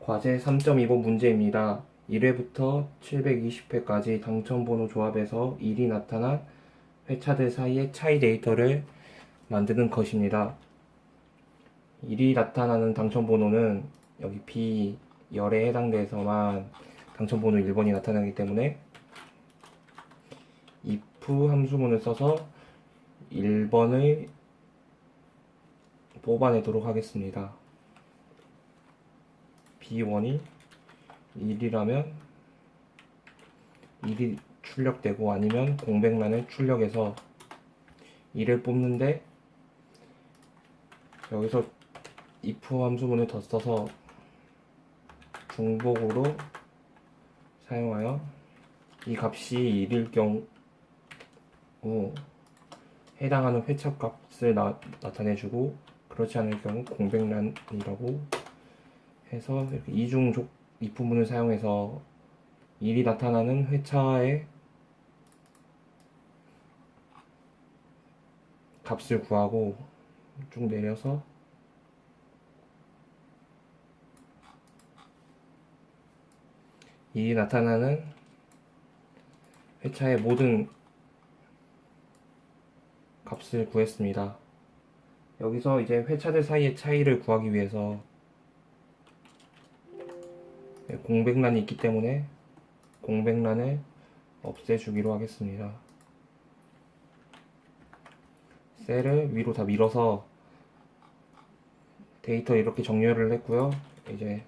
과제 3.25 문제입니다. 1회부터 720회까지 당첨번호 조합에서 일이 나타난 회차들 사이의 차이 데이터를 만드는 것입니다. 일이 나타나는 당첨번호는 여기 B 열에 해당돼서만 당첨번호 1번이 나타나기 때문에 if 함수문을 써서 1번을 뽑아내도록 하겠습니다. B1이 1이라면 1이 출력되고 아니면 공백란을 출력해서 1을 뽑는데 여기서 if 함수문을 더 써서 중복으로 사용하여 이 값이 1일 경우 해당하는 회차 값을 나, 나타내주고 그렇지 않을 경우 공백란이라고 해서 이렇게 이중족 if문을 사용해서 일이 나타나는 회차의 값을 구하고 쭉 내려서 일이 나타나는 회차의 모든 값을 구했습니다. 여기서 이제 회차들 사이의 차이를 구하기 위해서 네, 공백란이 있기 때문에 공백란을 없애주기로 하겠습니다. 셀을 위로 다 밀어서 데이터 이렇게 정렬을 했고요. 이제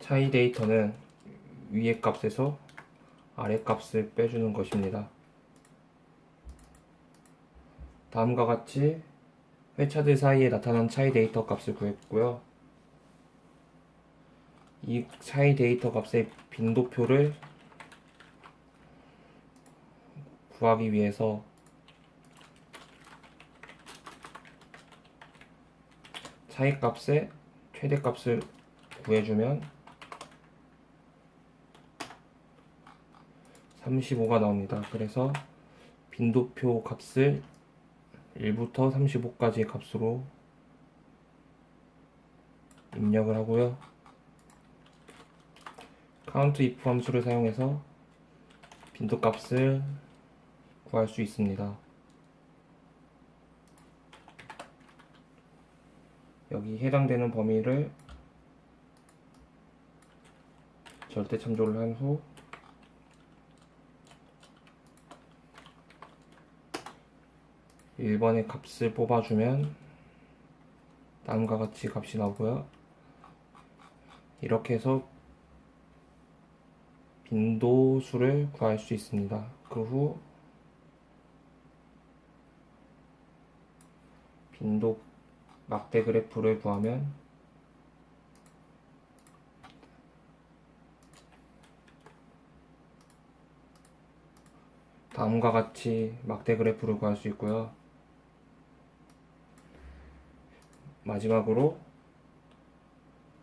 차이 데이터는 위의 값에서 아래 값을 빼주는 것입니다. 다음과 같이 회차들 사이에 나타난 차이 데이터 값을 구했고요. 이 차이 데이터 값의 빈도표를 구하기 위해서 차이 값의 최대 값을 구해주면 35가 나옵니다. 그래서 빈도표 값을 1부터 35까지의 값으로 입력을 하고요. Count if 함수를 사용해서 빈도 값을 구할 수 있습니다. 여기 해당되는 범위를 절대 참조를 한 후 일번의 값을 뽑아주면 다음과 같이 값이 나오고요. 이렇게 해서 빈도수를 구할 수 있습니다. 그 후 빈도 막대 그래프를 구하면 다음과 같이 막대 그래프를 구할 수 있고요. 마지막으로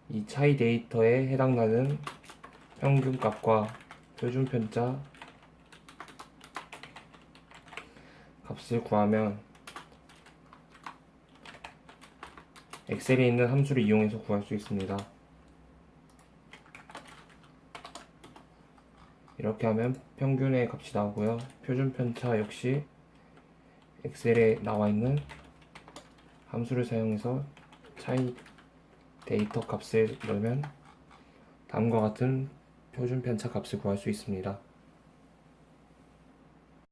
이 차이 데이터에 해당나는 평균 값과 표준 편차 값을 구하면 엑셀에 있는 함수를 이용해서 구할 수 있습니다. 이렇게 하면 평균의 값이 나오고요. 표준 편차 역시 엑셀에 나와 있는 함수를 사용해서 차이 데이터 값을 넣으면 다음과 같은 표준 편차 값을 구할 수 있습니다.